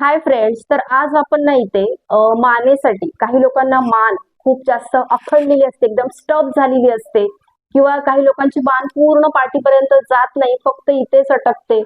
Hi friends तर आज आपण ना इथे मानेसाठी काही लोकांना मान खूप जास्त अखडलेली असते एकदम स्टप झालेली असते. किंवा काही लोकांची मान पूर्ण पाठीपर्यंत जात नाही फक्त इथेच अटकते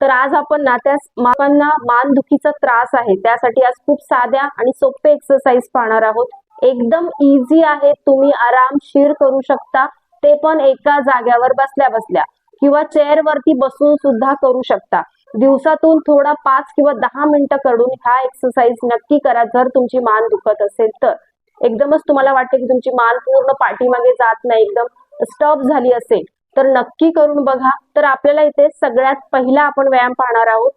तर आज आपण ना त्या लोकांना मान दुखीचा त्रास आहे त्यासाठी आज खूप साध्या आणि सोपे एक्सरसाइज पाहणार आहोत. एकदम इझी आहे तुम्ही आरामशीर करू शकता ते पण एका जाग्यावर बसल्या बसल्या किंवा चेअर वरती बसून सुद्धा करू शकता. दिवसातून थोडा पाच किंवा दहा मिनिटं करून ह्या एक्सरसाइज नक्की करा. जर तुमची मान दुखत असेल तर. एकदमच तुम्हाला वाटते की तुमची मान पूर्ण पाठीमागे जात नाही एकदम स्टॉप झाली असेल तर नक्की करून बघा. तर आपल्याला इथे सगळ्यात पहिला आपण व्यायाम पाहणार आहोत.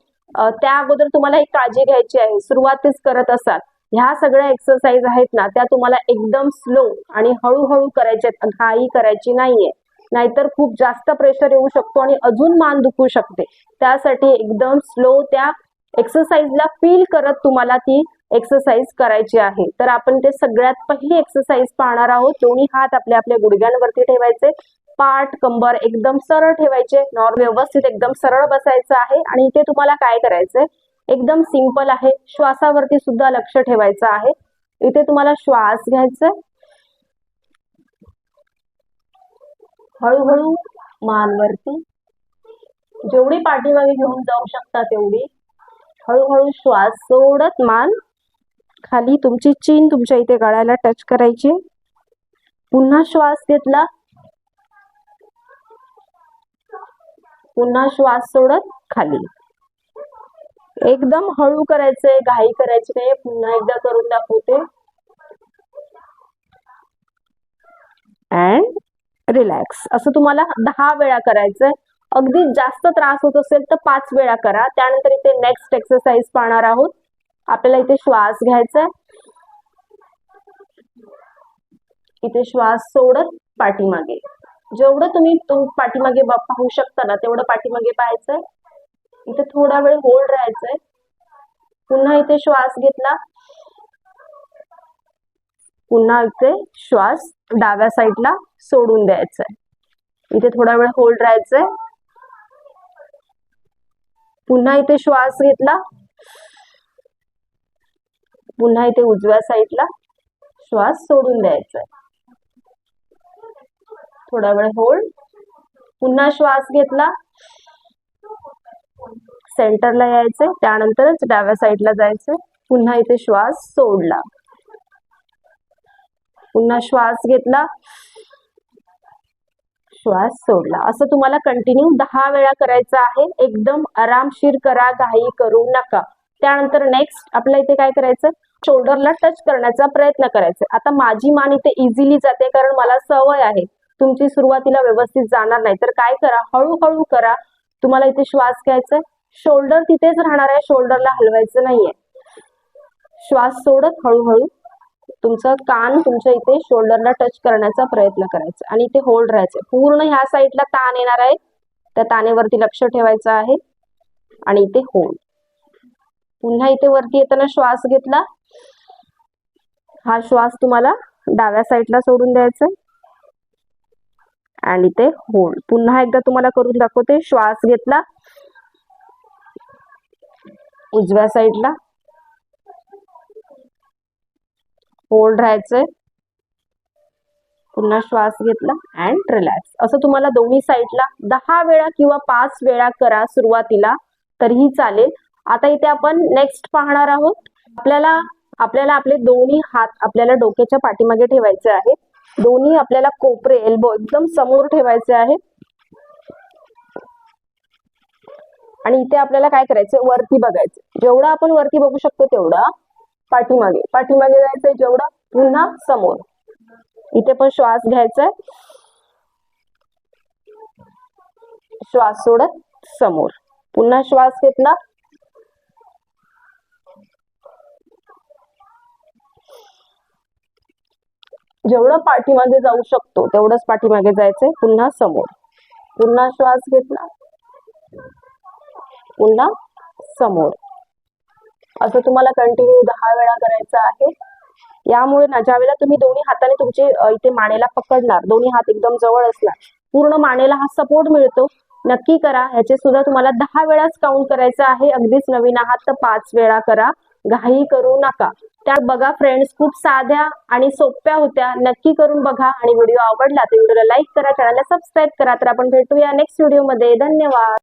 त्या अगोदर तुम्हाला एक काळजी घ्यायची आहे. सुरुवातीच करत असाल ह्या सगळ्या एक्सरसाइज आहेत ना त्या तुम्हाला एकदम स्लो आणि हळूहळू करायच्या घाई करायची नाहीये. नाहीतर खूप जास्त प्रेशर येऊ शकतो आणि अजून मान दुखू शकते. त्यासाठी एकदम स्लो त्या एक्सरसाइजला फील करत तुम्हाला ती एक्सरसाइज करायची आहे. तर आपण ते सगळ्यात पहिली एक्सरसाइज पाहणार आहोत. दोन्ही हात आपल्या आपल्या गुडघ्यांवरती ठेवायचे. पाठ कंबर एकदम सरळ ठेवायचे. नॉर व्यवस्थित एकदम सरळ बसायचं आहे आणि इथे तुम्हाला काय करायचंय? एकदम सिंपल आहे. श्वासावरती सुद्धा लक्ष ठेवायचं आहे. इथे तुम्हाला श्वास घ्यायचा हळूहळू मानवरती जेवढी पाठीमागे घेऊन जाऊ शकता तेवढी. हळूहळू श्वास सोडत मान खाली तुमची चीन तुमच्या इथे गळ्याला टच करायची. पुन्हा श्वास घेतला. पुन्हा श्वास सोडत खाली. एकदम हळू करायचंय घाई करायची नाही पुन्हा एकदा करून दाखवते. अँड रिलॅक्स असं तुम्हाला दहा वेळा करायचंय. अगदी जास्त त्रास होत असेल तर पाच वेळा करा. त्यानंतर इथे नेक्स्ट एक्सरसाइज पाहणार आहोत. आपल्याला इथे श्वास घ्यायचा इथे श्वास सोडत पाठीमागे. जेवढं तुम्ही तुम पाठीमागे पाहू शकता ना तेवढं पाठीमागे पाहायचंय. इथे थोडा वेळ होल्ड राहायचंय. पुन्हा इथे श्वास घेतला. पुन्हा इथे श्वास डाव्या साईडला सोडून द्यायचा आहे इथे थोडा वेळ होल्ड राहायचंय. पुन्हा इथे श्वास घेतला. पुन्हा इथे उजव्या साईडला श्वास सोडून द्यायचा आहे थोडा वेळ होल्ड पुन्हा श्वास घेतला. सेंटरला यायचंय. त्यानंतरच डाव्या साईडला जायचंय. पुन्हा इथे श्वास सोडला. पुन्हा श्वास घेतला. श्वास सोडला. असं तुम्हाला कंटिन्यू दहा वेळा करायचं आहे. एकदम आरामशीर करा. घाई करू नका. त्यानंतर नेक्स्ट आपल्या इथे काय करायचं? शोल्डरला टच करण्याचा प्रयत्न करायचा. आता माझी मान इथे इझिली जाते कारण मला सवय आहे. तुमची सुरुवातीला व्यवस्थित जाणार नाही. तर काय करा? हळूहळू करा. तुम्हाला इथे श्वास घ्यायचा शोल्डर तिथेच राहणार आहे. शोल्डरला हलवायचं नाहीये. श्वास सोडत हळूहळू तुमचं कान तुमच्या इथे शोल्डरला टच करण्याचा प्रयत्न करायचा. आणि इथे होल्ड राहायचं. पूर्ण ह्या साईडला ताण येणार आहे. त्या तानेवरती लक्ष ठेवायचं आहे. आणि इथे होल्ड पुन्हा इथे वरती येताना श्वास घेतला. हा श्वास तुम्हाला डाव्या साईडला सोडून द्यायचा आणि इथे होल्ड पुन्हा एकदा तुम्हाला करून दाखवते. श्वास घेतला. उजव्या साईडला होल्ड राहायचंय. पुन्हा श्वास घेतला अँड रिलॅक्स असं तुम्हाला दोन्ही साईडला दहा वेळा किंवा पाच वेळा करा सुरुवातीला तरीही चालेल. आता इथे आपण नेक्स्ट पाहणार आहोत. आपल्याला आपल्याला आपले दोन्ही हात आपल्याला डोक्याच्या पाठीमागे ठेवायचे आहेत. दोन्ही आपल्याला कोपरे एल्बो एकदम समोर ठेवायचे आहे आणि इथे आपल्याला काय करायचं वरती बघायचं जेवढं आपण वरती बघू शकतो तेवढं. पाठीमागे. पाठीमागे जायचंय जेवढं? पुन्हा समोर. इथे पण श्वास घ्यायचाय. श्वास सोडत समोर. पुन्हा श्वास घेतला. जेवढं पाठीमागे जाऊ शकतो तेवढंच पाठीमागे जायचंय. पुन्हा समोर. पुन्हा श्वास घेतला. पुन्हा समोर. असं तुम्हाला कंटिन्यू दहा वेळा करायचं आहे. यामुळे ना ज्यावेळेला तुम्ही दोन्ही हाताने तुमचे इथे मानेला पकडणार दोन्ही हात एकदम जवळ असणार पूर्ण मानेला हा सपोर्ट मिळतो. नक्की करा ह्याचे सुद्धा तुम्हाला दहा वेळाच काउंट करायचं आहे. अगदीच नवीन आहात तर पाच वेळा करा. घाई करू नका. त्या बघा फ्रेंड्स खूप साध्या आणि सोप्या होत्या. नक्की करून बघा आणि व्हिडिओ आवडला तर व्हिडिओला लाईक करा चॅनलला सबस्क्राईब करा. तर आपण भेटूया नेक्स्ट व्हिडिओमध्ये धन्यवाद.